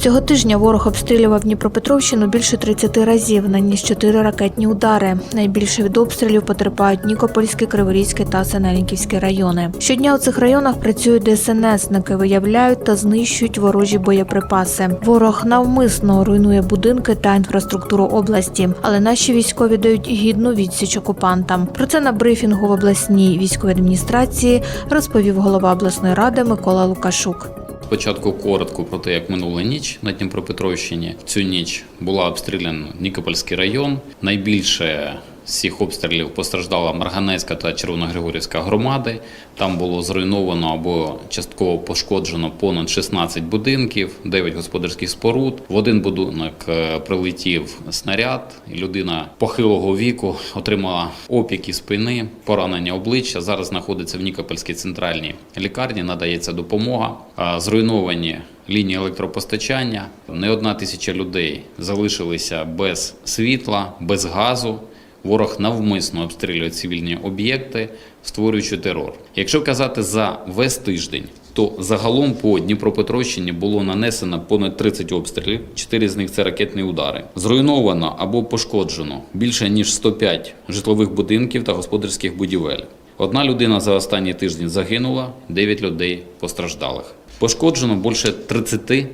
Цього тижня ворог обстрілював Дніпропетровщину більше 30 разів, наніс 4 ракетні удари. Найбільше від обстрілів потерпають Нікопольський, Криворізький та Синельниківський райони. Щодня у цих районах працюють ДСНСники, виявляють та знищують ворожі боєприпаси. Ворог навмисно руйнує будинки та інфраструктуру області, але наші військові дають гідну відсіч окупантам. Про це на брифінгу в обласній військовій адміністрації розповів голова обласної ради Микола Лукашук. Спочатку коротко про те, як минула ніч на Дніпропетровщині. Цю ніч була обстріляна Нікопольський район. Найбільше цих обстрілів постраждала Марганецька та Червоногригорівська громади. Там було зруйновано або частково пошкоджено понад 16 будинків, 9 господарських споруд. В один будинок е, прилетів снаряд, людина похилого віку отримала опіки спини, поранення обличчя. Зараз знаходиться в Нікопольській центральній лікарні, надається допомога. Зруйновані лінії електропостачання. Не одна тисяча людей залишилися без світла, без газу. Ворог навмисно обстрілює цивільні об'єкти, створюючи терор. Якщо казати за весь тиждень, то загалом по Дніпропетровщині було нанесено понад 30 обстрілів, 4 з них це ракетні удари. Зруйновано або пошкоджено більше ніж 105 житлових будинків та господарських будівель. Одна людина за останні тижні загинула, 9 людей постраждалих. Пошкоджено більше 30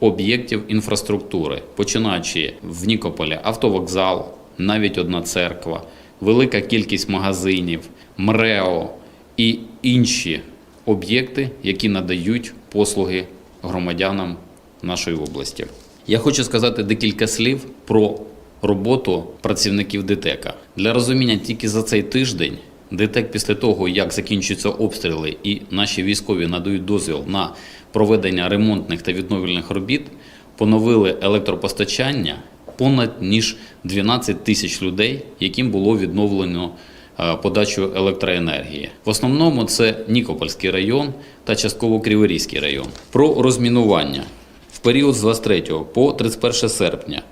об'єктів інфраструктури, починаючи в Нікополі автовокзал, навіть одна церква, велика кількість магазинів, МРЕО і інші об'єкти, які надають послуги громадянам нашої області. Я хочу сказати декілька слів про роботу працівників ДТЕКа. Для розуміння тільки за цей тиждень ДТЕК після того, як закінчуються обстріли і наші військові надають дозвіл на проведення ремонтних та відновлювальних робіт, поновили електропостачання понад ніж 12 тисяч людей, яким було відновлено е, подачу електроенергії. В основному це Нікопольський район та частково Криворізький район. Про розмінування в період з 23 по 31 серпня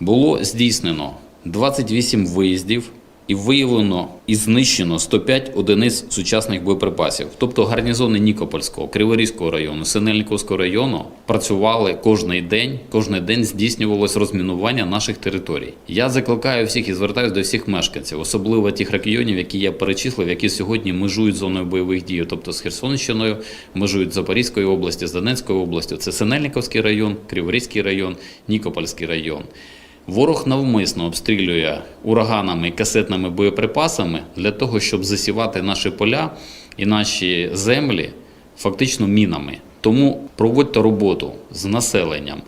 було здійснено 28 виїздів і виявлено і знищено 105 одиниць сучасних боєприпасів. Тобто гарнізони Нікопольського, Криворізького району, Синельниковського району працювали кожний день. Кожний день здійснювалось розмінування наших територій. Я закликаю всіх і звертаюся до всіх мешканців, особливо тих регіонів, які я перечислив, які сьогодні межують зоною бойових дій, тобто з Херсонщиною, межують з Запорізькою області, з Донецькою областю. Це Синельниковський район, Криворізький район, Нікопольський район. Ворог навмисно обстрілює ураганами і касетними боєприпасами для того, щоб засівати наші поля і наші землі фактично мінами. Тому проводьте роботу з населенням,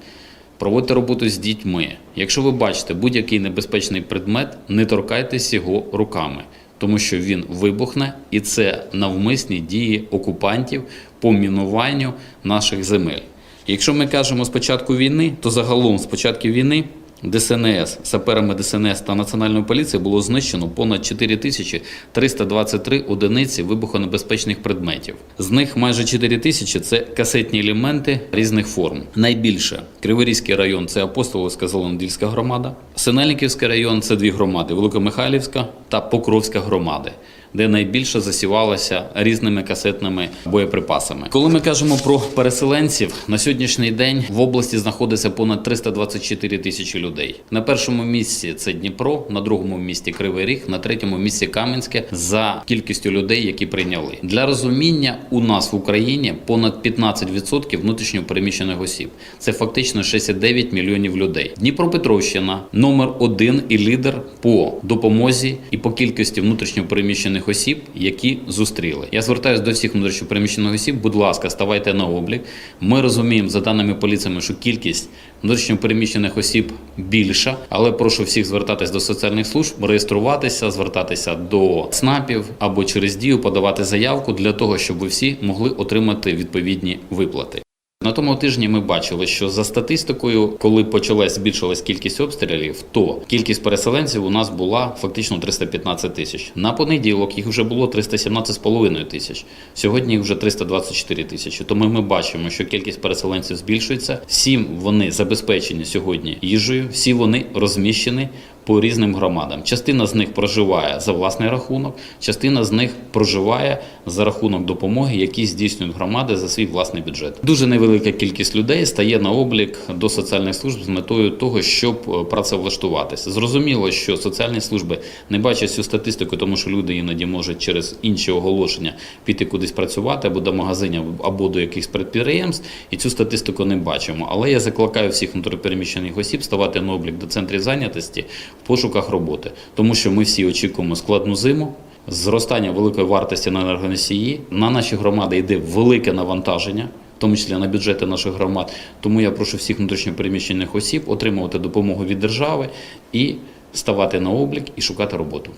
проводьте роботу з дітьми. Якщо ви бачите будь-який небезпечний предмет, не торкайтесь його руками, тому що він вибухне, і це навмисні дії окупантів по мінуванню наших земель. Якщо ми кажемо з початку війни, то загалом з початку війни ДСНС, саперами ДСНС та Національної поліції було знищено понад 4323 одиниці вибухонебезпечних предметів. З них майже 4 тисячі – це касетні елементи різних форм. Найбільше Криворізький район це Апостолівська Зеленодільська громада, Синельниківський район це дві громади: Великомихайлівська та Покровська громади. Де найбільше засівалося різними касетними боєприпасами. Коли ми кажемо про переселенців, на сьогоднішній день в області знаходиться понад 324 тисячі людей. На першому місці це Дніпро, на другому місці Кривий Ріг, на третьому місці Кам'янське за кількістю людей, які прийняли. Для розуміння у нас в Україні понад 15% внутрішньо переміщених осіб. Це фактично 69 мільйонів людей. Дніпропетровщина номер один і лідер по допомозі і по кількості внутрішньо переміщених осіб, які зустріли. Я звертаюся до всіх внутрішньо переміщених осіб. Будь ласка, ставайте на облік. Ми розуміємо за даними поліціями, що кількість внутрішньо переміщених осіб більша, але прошу всіх звертатись до соціальних служб, реєструватися, звертатися до ЦНАПів або через дію подавати заявку для того, щоб ви всі могли отримати відповідні виплати. На тому тижні ми бачили, що за статистикою, коли почалась збільшилась кількість обстрілів, то кількість переселенців у нас була фактично 315 тисяч. На понеділок їх вже було 317,5 тисяч. Сьогодні їх вже 324 тисячі. Тому ми бачимо, що кількість переселенців збільшується. Всім вони забезпечені сьогодні їжею, всі вони розміщені по різним громадам. Частина з них проживає за власний рахунок, частина з них проживає за рахунок допомоги, які здійснюють громади за свій власний бюджет. Дуже невелика кількість людей стає на облік до соціальних служб з метою того, щоб е, працевлаштуватися. Зрозуміло, що соціальні служби не бачать цю статистику, тому що люди іноді можуть через інші оголошення піти кудись працювати або до магазинів, або до якихось підприємств, і цю статистику не бачимо. Але я закликаю всіх внутрішньопереміщених осіб ставати на облік до центрів зайнятості в пошуках роботи, тому що ми всі очікуємо складну зиму. Зростання великої вартості на енергоносії на наші громади йде велике навантаження, в тому числі на бюджети наших громад. Тому я прошу всіх внутрішньопереміщених осіб отримувати допомогу від держави і ставати на облік і шукати роботу.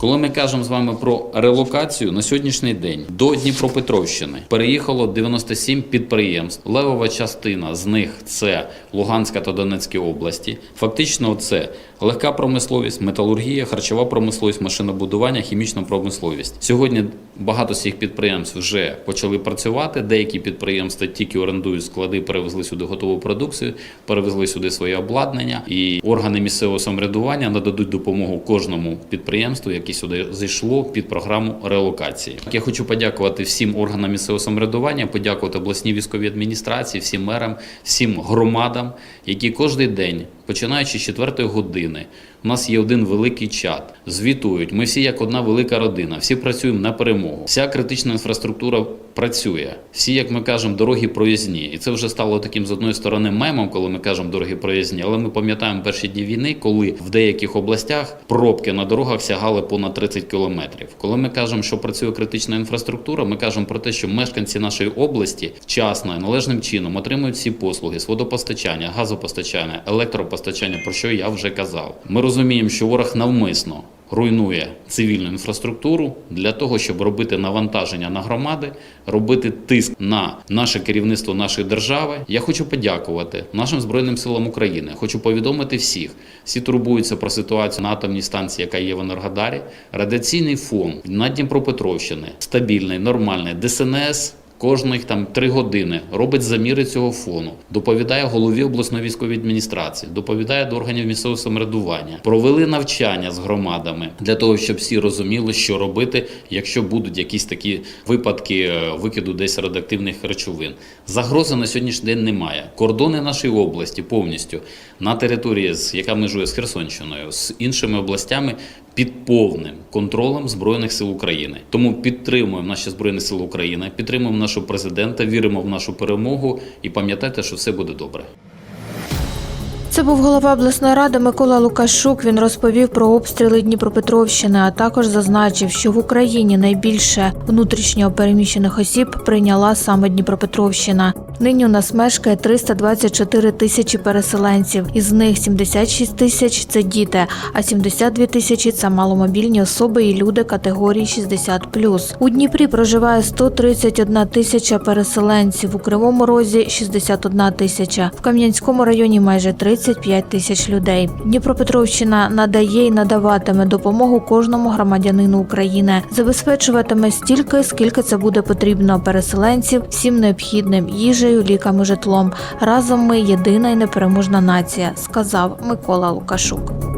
Коли ми кажемо з вами про релокацію, на сьогоднішній день до Дніпропетровщини переїхало 97 підприємств. Левова частина з них це Луганська та Донецька області. Фактично, це легка промисловість, металургія, харчова промисловість, машинобудування, хімічна промисловість. Сьогодні багато з цих підприємств вже почали працювати. Деякі підприємства тільки орендують склади, перевезли сюди готову продукцію, перевезли сюди своє обладнання, і органи місцевого самоврядування нададуть допомогу кожному підприємству, яке сюди зайшло під програму релокації. Я хочу подякувати всім органам місцевого самоврядування, подякувати обласній військовій адміністрації, всім мерам, всім громадам, які кожен день, починаючи з 4 години, у нас є один великий чат. Звітують. Ми всі як одна велика родина, всі працюємо на перемогу. Вся критична інфраструктура працює. Всі, як ми кажемо, дороги проїзні. І це вже стало таким з одної сторони мемом, коли ми кажемо дороги проїзні. Але ми пам'ятаємо перші дні війни, коли в деяких областях пробки на дорогах сягали понад 30 кілометрів. Коли ми кажемо, що працює критична інфраструктура, ми кажемо про те, що мешканці нашої області вчасно і належним чином отримують всі послуги з водопостачання, газопостачання, електропостачання, про що я вже казав. Ми розуміємо, що ворог навмисно руйнує цивільну інфраструктуру для того, щоб робити навантаження на громади, робити тиск на наше керівництво нашої держави. Я хочу подякувати нашим збройним силам України. Хочу повідомити всіх. Всі турбуються про ситуацію на атомній станції, яка є в Енергодарі. Радіаційний фон на Дніпропетровщини стабільний, нормальний. ДСНС Кожних там три години робить заміри цього фону, доповідає голові обласної військової адміністрації, доповідає до органів місцевого самоврядування. Провели навчання з громадами для того, щоб всі розуміли, що робити, якщо будуть якісь такі випадки е, викиду десь радіоактивних речовин. Загрози на сьогоднішній день немає. Кордони нашої області повністю на території, з- яка межує з Херсонщиною, з іншими областями. Під повним контролем збройних сил України, тому підтримуємо наші збройні сили України, підтримуємо нашого президента, віримо в нашу перемогу і пам'ятайте, що все буде добре. Це був голова обласної ради Микола Лукашук. Він розповів про обстріли Дніпропетровщини, а також зазначив, що в Україні найбільше внутрішньо переміщених осіб прийняла саме Дніпропетровщина. Нині у нас мешкає 324 тисячі переселенців. Із них 76 тисяч це діти, а 72 тисячі це маломобільні особи і люди категорії 60+. У Дніпрі проживає 131 тисяча переселенців, у Кривому Розі 61 тисяча, в Кам'янському районі майже 35 тисяч людей. Дніпропетровщина надає і надаватиме допомогу кожному громадянину України, забезпечуватиме стільки, скільки це буде потрібно переселенців всім необхідним їжею, ліками, житлом. Разом ми єдина і непереможна нація, сказав Микола Лукашук.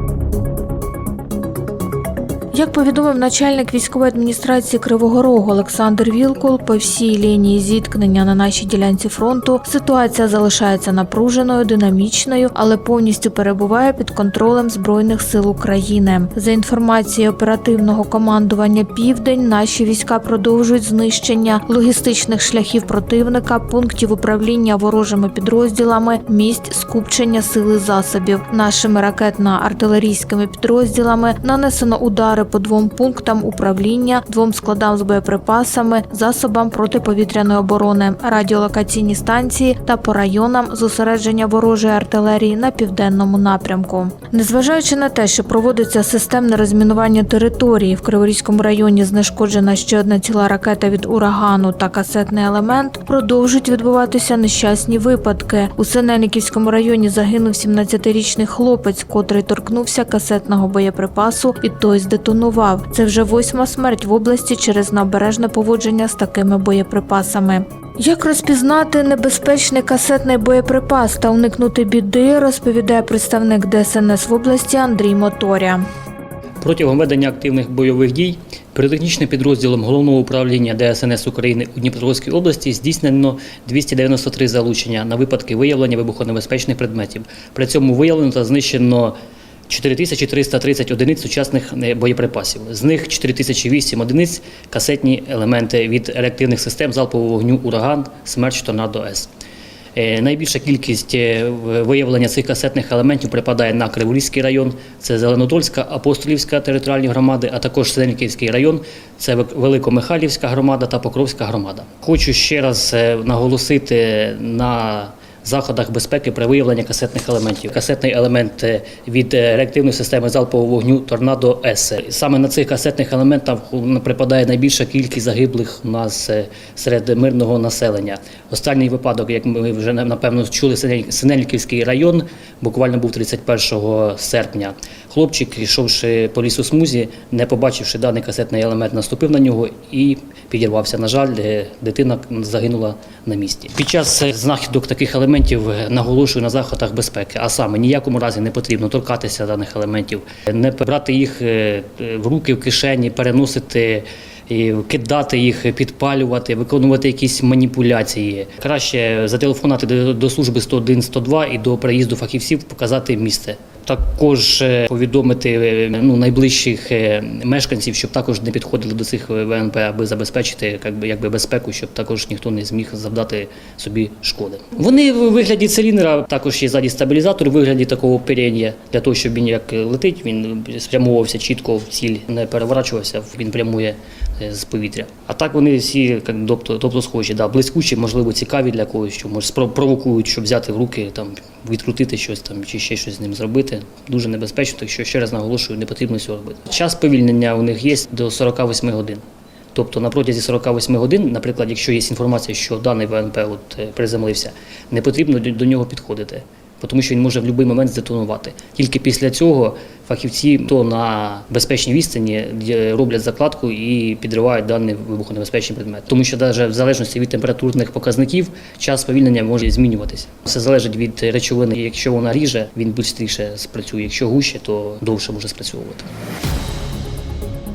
Як повідомив начальник військової адміністрації Кривого Рогу Олександр Вілкул, по всій лінії зіткнення на нашій ділянці фронту ситуація залишається напруженою, динамічною, але повністю перебуває під контролем збройних сил України. За інформацією оперативного командування Південь, наші війська продовжують знищення логістичних шляхів противника, пунктів управління ворожими підрозділами, місць скупчення сили засобів. Нашими ракетно-артилерійськими підрозділами нанесено удари удари по двом пунктам управління, двом складам з боєприпасами, засобам протиповітряної оборони, радіолокаційні станції та по районам зосередження ворожої артилерії на південному напрямку. Незважаючи на те, що проводиться системне розмінування території в Криворізькому районі, знешкоджена ще одна ціла ракета від урагану та касетний елемент, продовжують відбуватися нещасні випадки. У Синельниківському районі загинув 17-річний хлопець, котрий торкнувся касетного боєприпасу і той здетонував. Це вже восьма смерть в області через необережне поводження з такими боєприпасами. Як розпізнати небезпечний касетний боєприпас та уникнути біди, розповідає представник ДСНС в області Андрій Моторя. Протягом ведення активних бойових дій піротехнічним підрозділом Головного управління ДСНС України у Дніпропетровській області здійснено 293 залучення на випадки виявлення вибухонебезпечних предметів. При цьому виявлено та знищено 4330 одиниць сучасних е, боєприпасів. З них 4008 одиниць касетні елементи від реактивних систем залпового вогню Ураган, Смерч Торнадо С. Е, Найбільша кількість е, виявлення цих касетних елементів припадає на Криворізький район, це Зеленодольська, Апостолівська територіальні громади, а також Синельниківський район, це Великомихайлівська громада та Покровська громада. Хочу ще раз наголосити на заходах безпеки при виявленні касетних елементів. Касетний елемент е, від е, реактивної системи залпового вогню Торнадо С. Саме на цих касетних елементах припадає найбільша кількість загиблих у нас е, серед мирного населення. Останній випадок, як ми вже напевно чули, Синель- Синельниківський район, буквально був 31 серпня. Хлопчик, йшовши по лісу смузі, не побачивши даний касетний елемент, наступив на нього і підірвався. На жаль, дитина загинула на місці. Під час знахідок таких елементів е, наголошую на заходах безпеки, а саме ніякому разі не потрібно торкатися даних елементів, не брати їх е, в руки в кишені, переносити. І кидати їх, підпалювати, виконувати якісь маніпуляції. Краще зателефонувати до, служби 101 102 і до приїзду фахівців показати місце. Також е, повідомити е, ну, найближчих е, мешканців, щоб також не підходили до цих ВНП, аби забезпечити якби, якби безпеку, щоб також ніхто не зміг завдати собі шкоди. Вони в вигляді циліндра також є ззаді стабілізатор, в вигляді такого оперення, для того, щоб він як летить, він спрямовувався чітко в ціль, не переворачувався, він прямує з повітря. А так вони всі тобто, тобто схожі, да, блискучі, можливо, цікаві для когось, що може спро- провокують, щоб взяти в руки, там, відкрутити щось там, чи ще щось з ним зробити. Дуже небезпечно, так що ще раз наголошую, не потрібно цього робити. Час повільнення у них є до 48 годин. Тобто на протязі 48 годин, наприклад, якщо є інформація, що даний ВНП от, е, приземлився, не потрібно до, до нього підходити, тому що він може в будь-який момент здетонувати. Тільки після цього фахівці то на безпечній відстані е, роблять закладку і підривають даний вибухонебезпечний предмет. Тому що навіть в залежності від температурних показників час повільнення може змінюватися. Все залежить від речовини. Якщо вона ріже, він швидше спрацює. Якщо гуще, то довше може спрацьовувати.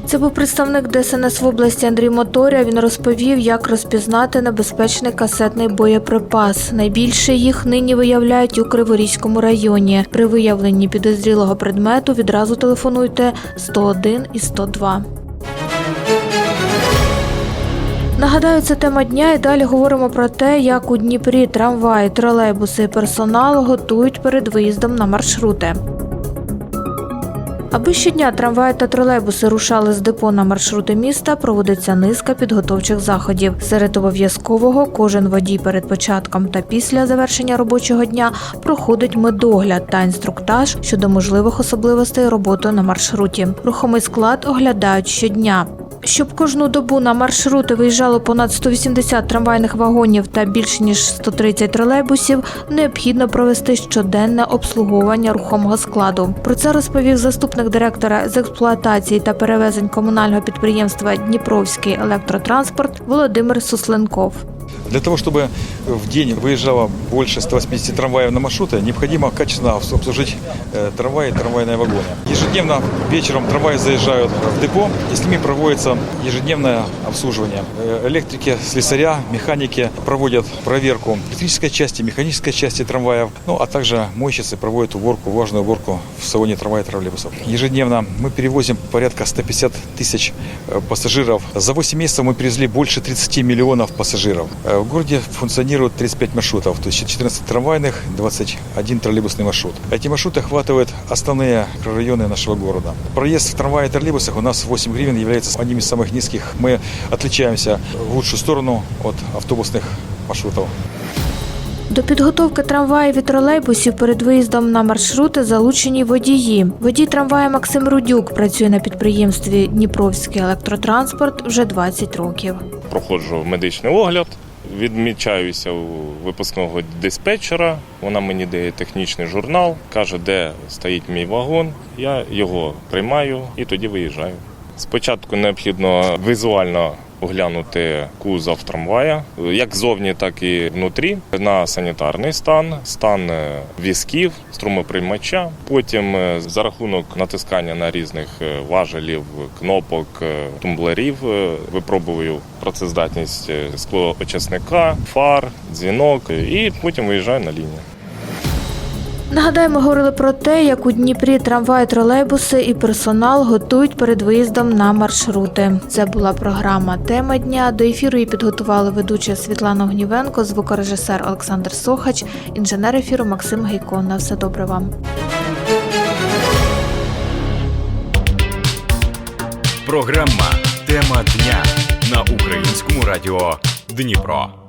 Це був представник ДСНС в області Андрій Моторя. Він розповів, як розпізнати небезпечний касетний боєприпас. Найбільше їх нині виявляють у Криворізькому районі. При виявленні підозрілого предмету відразу телефонуйте 101 і 102. Нагадаю, це тема дня і далі говоримо про те, як у Дніпрі трамваї, тролейбуси і персонал готують перед виїздом на маршрути. Аби щодня трамваї та тролейбуси рушали з депо на маршрути міста, проводиться низка підготовчих заходів. Серед обов'язкового кожен водій перед початком та після завершення робочого дня проходить медогляд та інструктаж щодо можливих особливостей роботи на маршруті. Рухомий склад оглядають щодня. Щоб кожну добу на маршрути виїжджало понад 180 трамвайних вагонів та більше ніж 130 тролейбусів, необхідно провести щоденне обслуговування рухомого складу. Про це розповів заступник директора з експлуатації та перевезень комунального підприємства Дніпровський електротранспорт Володимир Сусленков. Для того, чтобы в день выезжало больше 180 трамваев на маршруты, необходимо качественно обс- обслужить э, трамваи и трамвайные вагоны. Ежедневно вечером трамваи заезжают в депо, и с ними проводится ежедневное обслуживание. Э, Электрики, слесаря, механики проводят проверку электрической части, механической части трамваев, ну а также мойщицы проводят уборку, влажную уборку в салоне трамвая и троллейбусов. Ежедневно мы перевозим порядка 150 тысяч э, пассажиров. За 8 месяцев мы перевезли больше 30 миллионов пассажиров. Э, В городе функционирует 35 маршрутов, то есть 14 трамвайных, 21 троллейбусный маршрут. Эти маршруты охватывают основные районы нашего города. Проезд в трамвае и троллейбусах у нас 8 гривен является одним из самых низких. Мы отличаемся в лучшую сторону от автобусных маршрутов. До підготовки трамваїв і тролейбусів перед виїздом на маршрути залучені водії. Водій трамвая Максим Рудюк працює на підприємстві Дніпровський електротранспорт вже 20 років. проходжу медичний огляд, відмічаюся у випускного диспетчера. Вона мені дає технічний журнал, каже, де стоїть мій вагон. Я його приймаю і тоді виїжджаю. Спочатку необхідно візуально оглянути кузов трамвая, як зовні, так і внутрі, на санітарний стан, стан е, візків, струмоприймача. Потім е, за рахунок натискання на різних е, важелів, кнопок, тумблерів випробую працездатність склоочисника, фар, дзвінок і потім виїжджаю на лінію. Нагадаємо, говорили про те, як у Дніпрі трамваї, тролейбуси і персонал готують перед виїздом на маршрути. Це була програма Тема дня. До ефіру її підготували ведуча Світлана Гнівенко, звукорежисер Олександр Сохач, інженер ефіру Максим Гейко. На все добре вам. Програма Тема дня на українському радіо Дніпро.